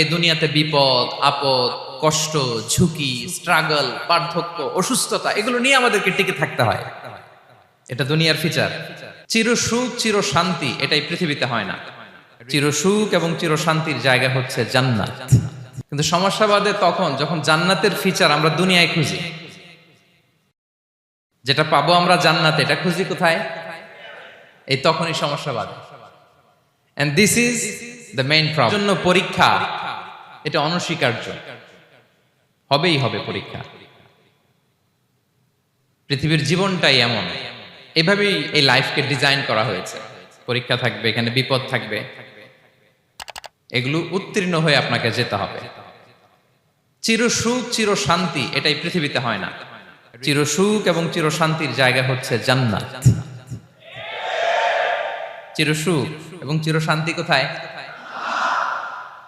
এই দুনিয়াতে বিপদ, আপদ, কষ্ট, ঝুঁকি স্ট্রাগল পার্থক্য অসুস্থতা, এগুলো নিয়ে আমাদেরকে টিকে থাকতে হয়। এটা দুনিয়ার ফিচার চির সুখ চির শান্তি এটাই পৃথিবীতে হয় না। চির সুখ এবং চির শান্তির জায়গা হচ্ছে জান্নাত। কিন্তু সমস্যা বাদে তখন যখন জান্নাতের ফিচার আমরা দুনিয়ায় খুঁজি, যেটা পাবো আমরা জান্নাতে, এটা খুঁজি কোথায়? এই তখনই সমস্যা বাদে and this is the main জন্য পরীক্ষা, এটা অনস্বীকার্য। হবেই হবে পরীক্ষা। পৃথিবীর জীবনটাই এমন। এভাবেই এই লাইফকে ডিজাইন করা হয়েছে। পরীক্ষা থাকবে, এখানে বিপদ থাকবে। এগুলো উত্তীর্ণ হয়ে আপনাকে যেতে হবে। চির সুখ চির শান্তি এটাই পৃথিবীতে হয় না। চির সুখ এবং চির শান্তির জায়গা হচ্ছে জান্নাত। চির সুখ এবং চির শান্তি কোথায়?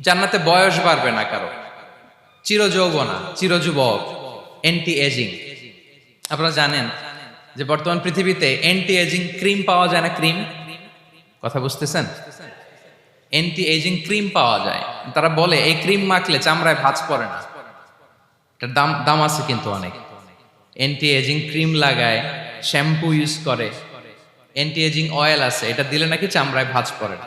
জান্নাতে বয়স বাড়বে না কারও। চির যৌবনা চির যুবক এন্টি এজিং আপনারা জানেন যে বর্তমান পৃথিবীতে এন্টি এজিং ক্রিম পাওয়া যায় না ক্রিম কথা বুঝতেছেন? এন্টি এজিং ক্রিম পাওয়া যায়। তারা বলে, এই ক্রিম মাখলে চামড়ায় ভাঁজ পড়ে না। এটার দাম দাম আছে কিন্তু অনেক। এন্টি এজিং ক্রিম লাগায় শ্যাম্পু ইউজ করে। অ্যান্টি এজিং অয়েল আছে, এটা দিলে নাকি চামড়ায় ভাঁজ পড়ে না।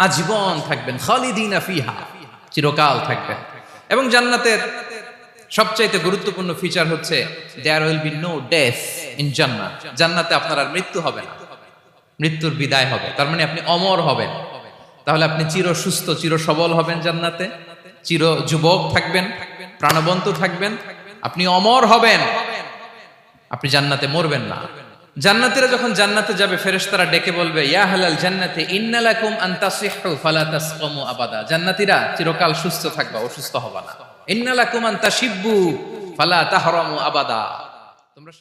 আজীবন থাকবেন, খালিদিন ফিহা, চিরকাল থাকবেন। এবং জান্নাতের সবচাইতে গুরুত্বপূর্ণ ফিচার হচ্ছে there will be no death in jannat জান্নাতে আপনার আর মৃত্যু হবে না। মৃত্যুর বিদায় হবে। তার মানে আপনি অমর হবেন। তাহলে আপনি চির সুস্থ, চির সবল হবেন জান্নাতে। চির যুবক থাকবেন, প্রাণবন্ত থাকবেন। আপনি অমর হবেন। আপনি জান্নাতে মরবেন না। জান্নাতীরা যখন জান্নাতে যাবে, ফেরেশতারা ডেকে বলবে, ইয়া হালাল জান্নাতে ইন্নালাকুম আন তাসিহু, ফালা তাসকামু আবাদা। জান্নাতিরা চিরকাল সুস্থ থাকবা, অসুস্থ হবা না। ইন্নালাকুম আন তাশিব্বু, ফালা তাহরামু আবাদা। তোমরা